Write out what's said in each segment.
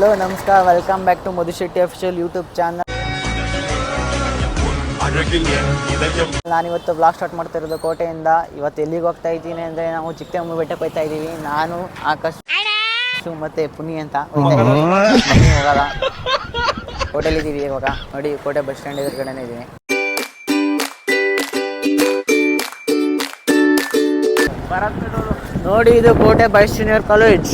Hello, ನಮಸ್ಕಾರ. Welcome back to Madhushetty official YouTube channel ನಾನಿವತ್ತು blog start ಮಾಡ್ತಾ ಇರೋದು ಕೋಟೆಯಿಂದ. ಇವತ್ತು ಎಲ್ಲಿಗೆ ಹೋಗ್ತಾ ಇದ್ದೀನಿ ಅಂದರೆ ನಾವು ಚಿಕ್ಕಮಗಳೂರು ಬೆಟ್ಟಕ್ಕೆ ಹೋಗ್ತಾ ಇದ್ದೀವಿ. ನಾನು, ಆಕಾಶ್ ಮತ್ತೆ ಪುನಿ ಅಂತ ಇದೀವಿ ಹೋಗಲ್ಲ. ಕೋಟೆಲಿದ್ದೀವಿ ಇವಾಗ. ನೋಡಿ, ಕೋಟೆ ಬಸ್ ಸ್ಟ್ಯಾಂಡ್ ಎದುರುಗಡೆನೇ ಇದ್ದೀನಿ ನೋಡಿ, ಇದು ಕೋಟೆ ಬಾಯ್ಸ್ ಜೂನಿಯರ್ ಕಾಲೇಜ್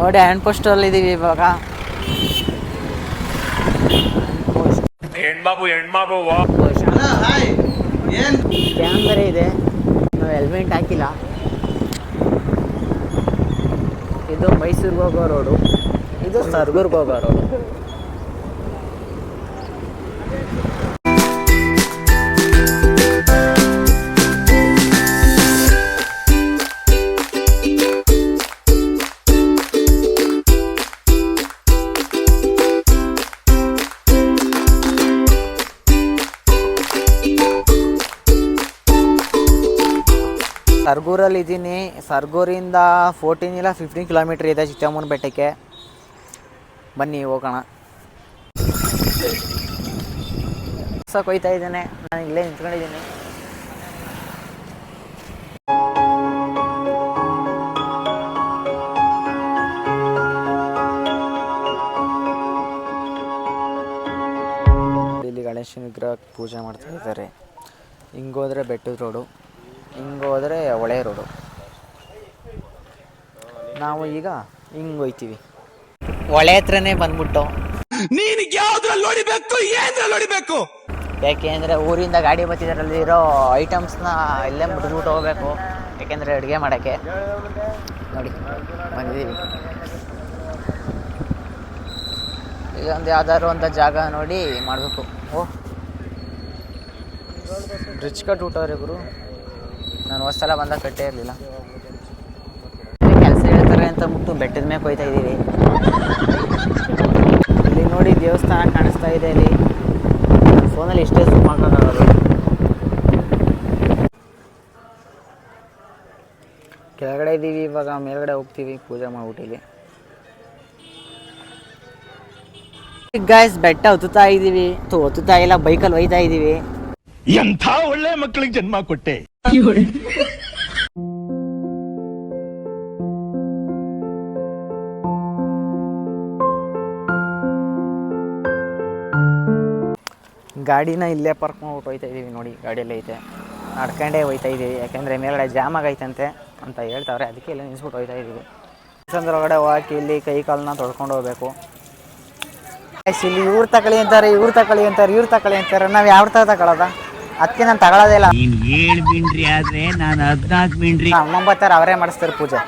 ನೋಡಿ ಹ್ಯಾಂಡ್ ಪೋಸ್ಟಲ್ಲಿ ಇದ್ದೀವಿ ಇವಾಗ. ಹೆಣ್ಮಗು ಹೆಣ್ಮಗು ಕ್ಯಾಮ್ ಬೇರೆ ಇದೆ. ನಾವು ಹೆಲ್ಮೆಟ್ ಹಾಕಿಲ್ಲ. ಇದು ಮೈಸೂರಿಗೆ ಹೋಗೋ ರೋಡು ಇದು ಸರ್ಗೂರ್ಗೆ ಹೋಗೋ ರೋಡು ಸರ್ಗೂರಲ್ಲಿ ಇದ್ದೀನಿ ಸರ್ಗೂರಿಂದ ಫೋರ್ಟೀನ್ ಇಲ್ಲ ಫಿಫ್ಟೀನ್ ಕಿಲೋಮೀಟ್ರ್ ಇದೆ ಚಿಕ್ಕಮ್ಮನ ಬೆಟ್ಟಕ್ಕೆ. ಬನ್ನಿ, ಹೋಗೋಣ. ಹೊಸ ಕೊಯ್ತಾ ಇದ್ದೇನೆ. ನಾನು ಇಲ್ಲೇ ನಿಂತ್ಕೊಂಡಿದ್ದೀನಿ. ಇಲ್ಲಿ ಗಣೇಶನ ವಿಗ್ರಹ ಪೂಜೆ ಮಾಡ್ತಾ ಇದ್ದಾರೆ. ಹಿಂಗೋದ್ರೆ ಬೆಟ್ಟದ ರೋಡು ಹಿಂಗೋದ್ರೆ ಹೊಳೆ ರೋಡು ನಾವು ಈಗ ಹಿಂಗೆ ಹೋಯ್ತೀವಿ. ಹೊಳೆ ಹತ್ರನೇ ಬಂದ್ಬಿಟ್ಟು. ನೀನಿಗೆ ಯಾವ್ದ್ರಲ್ಲಿ ಹೊಡಿಬೇಕು ಏನ್ರಲ್ಲಿ ಹೊಡಿಬೇಕು? ಯಾಕೆ ಅಂದರೆ ಊರಿಂದ ಗಾಡಿ ಬತ್ತಿದ್ರಲ್ಲಿ ಇರೋ ಐಟಮ್ಸ್ನ ಇಲ್ಲೇ ಮುಟ್ಬಿಟ್ಟು ಹೋಗ್ಬೇಕು. ಯಾಕೆಂದರೆ ಅಡುಗೆ ಮಾಡೋಕ್ಕೆ. ನೋಡಿ ಬಂದಿದ್ದೀವಿ. ಒಂದು ಯಾವ್ದಾದ್ರು ಒಂದು ಜಾಗ ನೋಡಿ ಮಾಡಬೇಕು. ಓ. ಬ್ರಿಡ್ಜ್ ಕಟ್ ಊಟವ್ರೆ ಗುರು. ನಾನು ಹೊಸಲ ಬಂದ ಕಟ್ಟೇ ಇರಲಿಲ್ಲ. ಕೆಲಸ ಹೇಳ್ತಾರೆ ಅಂತ ಮುಟ್ಟು ಬೆಟ್ಟದ ಮೇಲೆ ಕೊಯ್ತಾ ಇದ್ದೀವಿ. ಇಲ್ಲಿ ನೋಡಿ ದೇವಸ್ಥಾನ ಕಾಣಿಸ್ತಾ ಇದೆ ಇಲ್ಲಿ ಫೋನಲ್ಲಿ ಎಷ್ಟೇ ಝೂಮ್ ಮಾಡೋದು ಕೆಳಗಡೆ ಇದ್ದೀವಿ, ಇವಾಗ ಮೇಲ್ಗಡೆ ಹೋಗ್ತೀವಿ, ಪೂಜೆ ಮಾಡ್ಬಿಟ್ಟಿಗೆ ಗಾಯ್ಸ್ ಬೆಟ್ಟ ಹತ್ತುತ್ತಾ ಇದ್ದೀವಿ. ಹತ್ತುತ್ತಾ ಇಲ್ಲ ಬೈಕಲ್ಲಿ ಒಯ್ತಾ ಇದ್ದೀವಿ. ಎಂಥ ಒಳ್ಳೆ ಮಕ್ಕಳಿಗೆ ಜನ್ಮ ಕೊಟ್ಟೆ. ಗಾಡಿನ ಇಲ್ಲೇ ಪಾರ್ಕ್ ಮಾಡ್ಬಿಟ್ಟು ಹೋಯ್ತಾ ಇದ್ದೀವಿ ನೋಡಿ, ಗಾಡಿಯಲ್ಲೇ ಐತೆ. ನಡ್ಕೊಂಡೇ ಹೋಯ್ತಾ ಇದ್ದೀವಿ ಯಾಕೆಂದರೆ ಮೇಲ್ಗಡೆ ಜಾಮ್ ಆಗೈತಂತೆ ಅಂತ ಹೇಳ್ತಾವ್ರೆ, ಅದಕ್ಕೆ ಇಲ್ಲಿ ನಿಲ್ಸ್ಬಿಟ್ಟು ಹೋಯ್ತಾ ಇದ್ದೀವಿ ಒಳಗಡೆ ಹೋಗಿ ಇಲ್ಲಿ ಕೈ ಕಾಲನ್ನ ತೊಳ್ಕೊಂಡು ಹೋಗ್ಬೇಕು. ಇಲ್ಲಿ ಇವ್ರು ತಕಳಿ ಅಂತಾರೆ, ಇವ್ರು ತಕಳಿ ಅಂತಾರೆ, ಇವ್ರು ತಕಳಿ ಅಂತಾರೆ, ನಾವು ಯಾವ ಥರ ತಗೊಳ್ಳೋದ ಅದಕ್ಕೆ ನಾನು ತಗೊಳ್ಳೋದೇ ಇಲ್ಲ. ಏಳು ಮಿಂಡ್ರಿ ಆದ್ರೆ ನಾನು ಹದಿನಾಲ್ಕು ಮಿಂಡ್ರಿ ಅಮ್ಮ ಬರ್ತಾರೆ ಅವರೇ ಮಾಡಿಸ್ತಾರೆ ಪೂಜೆ.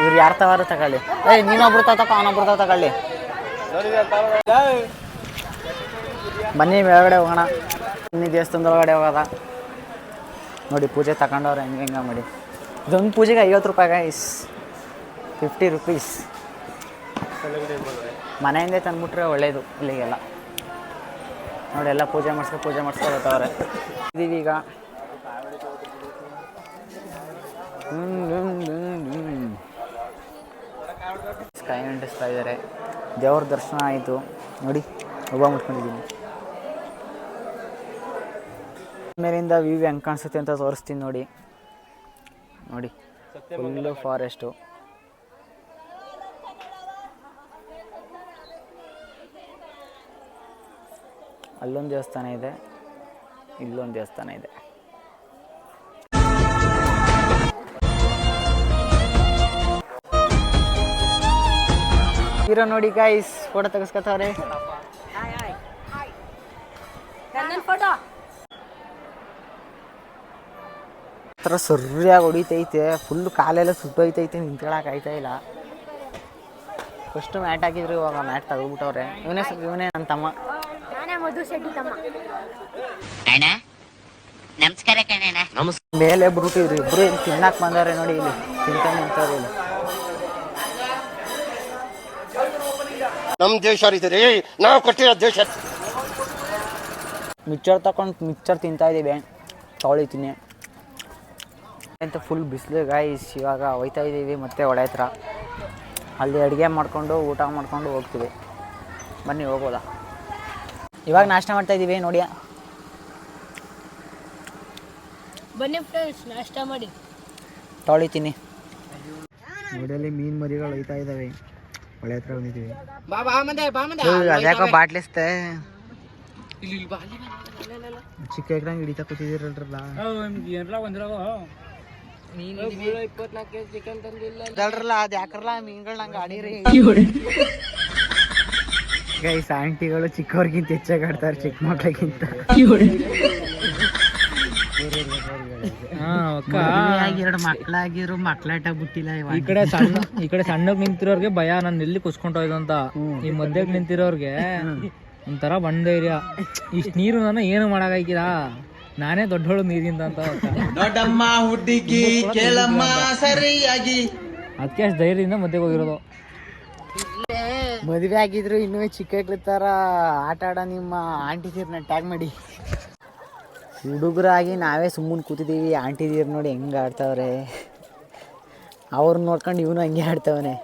ಇವ್ರು ಯಾರು ತವಾರು ತಗೊಳ್ಳಿ. ಏಯ್ ನೀನೊಬ್ರು ತಗೋ ಅವನೊಬ್ರು ತಗೊಳ್ಳಿ. ಬನ್ನಿ ಒಳಗಡೆ ಹೋಗೋಣ. ಬನ್ನಿ ದೇವಸ್ಥಾನದ ಒಳಗಡೆ ಹೋಗೋದ. ನೋಡಿ ಪೂಜೆ ತಗೊಂಡವ್ರೆ ಹೆಂಗೆ ಹೆಂಗೆ ಮಾಡಿ. ಇದೊಂದು ಪೂಜೆಗೆ ಐವತ್ತು ರೂಪಾಯಿ ಗೈಸ್ ಫಿಫ್ಟಿ ರುಪೀಸ್ ಮನೆಯಿಂದೇ ತಂದ್ಬಿಟ್ರೆ ಒಳ್ಳೇದು ಇಲ್ಲಿಗೆಲ್ಲ. ನೋಡಿ, ಎಲ್ಲ ಪೂಜೆ ಮಾಡಿಸ್ಕೊ ಪೂಜೆ ಮಾಡಿಸ್ಕೊ ಬರ್ತಾವ್ರೆ ಇದೀವಿ ಈಗ. ಸ್ಕೈ ಅಂಟಿಸ್ತಾ ಇದ್ದಾರೆ. ದೇವ್ರ ದರ್ಶನ ಆಯಿತು. ನೋಡಿ, ಹೂವು ಮುಟ್ಕೊಂಡಿದ್ದೀನಿ. ಮೇಲಿಂದ ವ್ಯೂ ಹೆಂಗೆ ಕಾಣಿಸುತ್ತೆ ಅಂತ ತೋರಿಸ್ತೀನಿ ನೋಡಿ. ನೋಡಿ ಫುಲ್ಲು ಫಾರೆಸ್ಟು ಅಲ್ಲೊಂದು ದೇವಸ್ಥಾನ ಇದೆ ಇಲ್ಲೊಂದು ದೇವಸ್ಥಾನ ಇದೆ. ಇರೋ ನೋಡಿ ಗೈಸ್ ಫೋಟೋ ತೆಗೆಸ್ಕೊತಾವ್ರೆ. ಥರ ಸರಿಯಾಗಿ ಹೊಡಿತೈತೆ ಫುಲ್ ಕಾಲೆಲ್ಲ ಸುಟ್ಟೋಯ್ತೈತೆ ನಿಂತ್ಕೊಳಕ್ ಆಯ್ತಾ ಇಲ್ಲ. ಫಸ್ಟ್ ಮ್ಯಾಟ್ ಹಾಕಿದ್ರು ಇವಾಗ ಮ್ಯಾಟ್ ತೆಗೆದ್ಬಿಟ್ಟವ್ರೆ. ಇವನೇ ಇವನೇ ನನ್ನ ತಮ್ಮ. ಮಧು ಶೆಟ್ಟಿ ತಮ್ಮ. ಅಣ್ಣ ನಮಸ್ಕಾರ ಕಣಣ್ಣ. ಮೇಲೆ ಬಿಟ್ಬಿಟ್ಟಿದ್ರು ಇಬ್ರು ಇಲ್ಲಿ ತಿನ್ನಕ್ ಬಂದಾರೆ ನೋಡಿ ಇಲ್ಲಿ ತಿಂತಾನೆ ನಿಂತವ್ರೆ ಇಲ್ಲಿ. ನಮ್ ದೇಶ ರೀ ನಾವು ಕೊಟ್ಟಿರೋ ದೇಶ. ಮಿಕ್ಚರ್ ತಕೊಂಡ್ ಮಿಕ್ಚರ್ ತಿಂತಾ ಇದ್ದೀವಿ ತೊಗೊಳಿತೀನಿ ಅಂತ ಫುಲ್ ಬಿಸಿಲು ಗಾಯ್ಸ್ ಇವಾಗ ಹೋಯ್ತಾ ಇದ್ದೀವಿ ಮತ್ತೆ ಒಳ ಹತ್ರ. ಅಲ್ಲಿ ಅಡುಗೆ ಮಾಡಿಕೊಂಡು ಊಟ ಮಾಡಿಕೊಂಡು ಹೋಗ್ತೀವಿ. ಬನ್ನಿ ಹೋಗೋದಾ ಇವಾಗ ನಾಷ್ಟ ಮಾಡ್ತಾ ಇದೀವಿ ನೋಡಿ ಬನ್ನಿ ಫ್ರೆಂಡ್ಸ್ ನಾಷ್ಟ ಮಾಡಿ. ತೊಳಿತೀನಿ. ನೋಡಲ್ಲಿ ಮೀನ್ ಮರಿಗಳು ಹೋಯ್ತಾ ಇದಾವೆ. ಹೊಳೆ ಹತ್ರ ಬಂದಿದ್ದೀವಿ. ಅದ್ಯಾಕೋ ಬಾಟ್ಲಿಸ್ತೆ ಚಿಕ್ಕ ಎಕ್ರಂಗ್ ಹಿಡಿತಾ ಕೂತಿದ್ದೀರಲ್ರಲ್ಲ. ಅದಲ್ರಲ್ಲ ಅದು ಯಾಕ್ರಲ್ಲ ಮೀನುಗಳು ನಂಗೆ ಆಡಿರಿ. ಗೈಸ್ ಆಂಟಿಗಳು ಚಿಕ್ಕವ್ರಿಗಿಂತ ಹೆಚ್ಚಾಗಿ ಆಡ್ತಾರೆ ಚಿಕ್ಕ ಮಕ್ಳಿಗಿಂತ ಎರಡು ಮಕ್ಳಾಗಿರೋ ಮಕ್ಕಳಾಟ ಬಿಟ್ಟಿಲ್ಲ ಈ ಕಡೆ ಸಣ್ಣ ಈ ಕಡೆ ಸಣ್ಣಗ್ ನಿಂತಿರೋರ್ಗೆ ಭಯ ನಾನು ಎಲ್ಲಿ ಕುಸ್ಕೊಂಡ್ ಅಂತ ಈ ಮಧ್ಯಕ್ ನಿಂತಿರೋರ್ಗೆ ಒಂಥರ ಬಂಡೈರ್ಯ ಇಷ್ಟ ನೀರು ನಾನು ಏನು ಮಾಡಾಕಿದ ನಾನೇ ದೊಡ್ಡೋಳು ನೀರಿಂದ ಅಂತ. ದೊಡ್ಡಮ್ಮ ಹುಡುಗಿ ಕೇಳಮ್ಮ ಸರಿಯಾಗಿ. ಅದಕ್ಕೆ ಅಷ್ಟು ಧೈರ್ಯದಿಂದ ಮಧ್ಯಕ್ಕೆ ಹೋಗಿರೋದು. ಮದುವೆ ಆಗಿದ್ರು ಇನ್ನೂ ಚಿಕ್ಕ ತರ ಆಟ ಆಡೋ ನಿಮ್ಮ ಆಂಟಿದೀರ್ನ ಟ್ಯಾಗ್ ಮಾಡಿ. ಹುಡುಗರಾಗಿ ನಾವೇ ಸುಮ್ಮನೆ ಕೂತಿದ್ದೀವಿ ಆಂಟಿದೀರ್ ನೋಡಿ ಹೆಂಗೆ ಆಡ್ತಾವ್ರೆ. ಅವ್ರನ್ನ ನೋಡ್ಕೊಂಡು ಇವನು ಹಂಗೆ ಆಡ್ತಾವನೆ.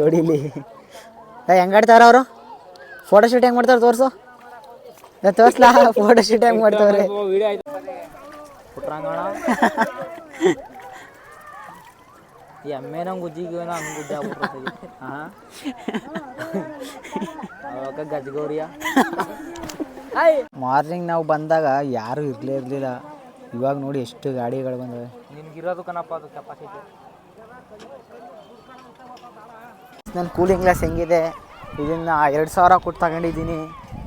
ನೋಡಿ ಇಲ್ಲಿ. ಹೆಂಗೆ ಆಡ್ತಾವ್ರ ಅವರು? ಫೋಟೋ ಶೂಟ್ ಹೆಂಗೆ ಮಾಡ್ತಾವ್ರೆ ತೋರಿಸು. ತೋರಿಸ್ಲಾ? ಫೋಟೋ ಶೂಟ್ ಹೆಂಗೆ ಮಾಡ್ತಾವ್ರೆ? ಈ ಎಮ್ಮೆ ನಂಗೆ ಗುಜ್ಜಿಗೆ ಹಂಗೆ ಗುಜ್ಜ ಹಾಂ? ಅವಾಗ ಗಜಗೌರಿಯ. ಮಾರ್ನಿಂಗ್ ನಾವು ಬಂದಾಗ ಯಾರೂ ಇರಲೇ ಇರಲಿಲ್ಲ. ಇವಾಗ ನೋಡಿ ಎಷ್ಟು ಗಾಡಿಗಳು ಬಂದವೆ. ನಿನ್ಗಿರೋದು ಕಣಪ್ಪ ಅದು ಕೆಪಾಸಿಟಿ ನನ್ನ ಕೂಲಿಂಗ್ ಗ್ಲಾಸ್ ಹೆಂಗಿದೆ? ಇದನ್ನು ಎರಡು ಸಾವಿರ ಕೊಟ್ಟು ತಗೊಂಡಿದ್ದೀನಿ.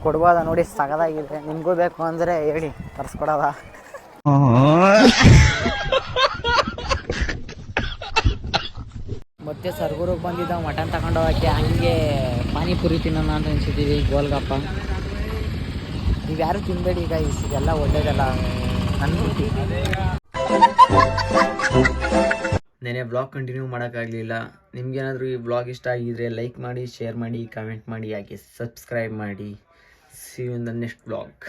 ಕೊಡ್ಬೋದ ನೋಡಿ ಸಗದಾಗಿದೆ. ನಿಮಗೂ ಬೇಕು ಅಂದರೆ ಹೇಳಿ ತರಿಸ್ಕೊಡೋದ? ಮತ್ತೆ ಸರ್ಗೂರಿಗೆ ಬಂದಿದ್ದ ಮಟನ್ ತಗೊಂಡು ಹೋಗಕ್ಕೆ ಹಂಗೆ ಪಾನಿಪುರಿ ತಿನ್ನೋಣ ಅಂತ ಅನ್ಸಿದ್ದೀವಿ, ಗೋಲ್ಗಪ್ಪ. ನೀವು ಯಾರು ತಿನ್ಬೇಡಿ ಈಗ ಇದೆಲ್ಲ ಒಳ್ಳೇದಲ್ಲ ಅನ್ಬಿಟ್ಟು ನೆನೆ ಬ್ಲಾಗ್ ಕಂಟಿನ್ಯೂ ಮಾಡೋಕ್ಕಾಗಲಿಲ್ಲ. ನಿಮ್ಗೇನಾದರೂ ಈ ಬ್ಲಾಗ್ ಇಷ್ಟ ಆಗಿದ್ರೆ ಲೈಕ್ ಮಾಡಿ ಶೇರ್ ಮಾಡಿ ಕಮೆಂಟ್ ಮಾಡಿ ಹಾಗೆ ಸಬ್ಸ್ಕ್ರೈಬ್ ಮಾಡಿ. See in the next blog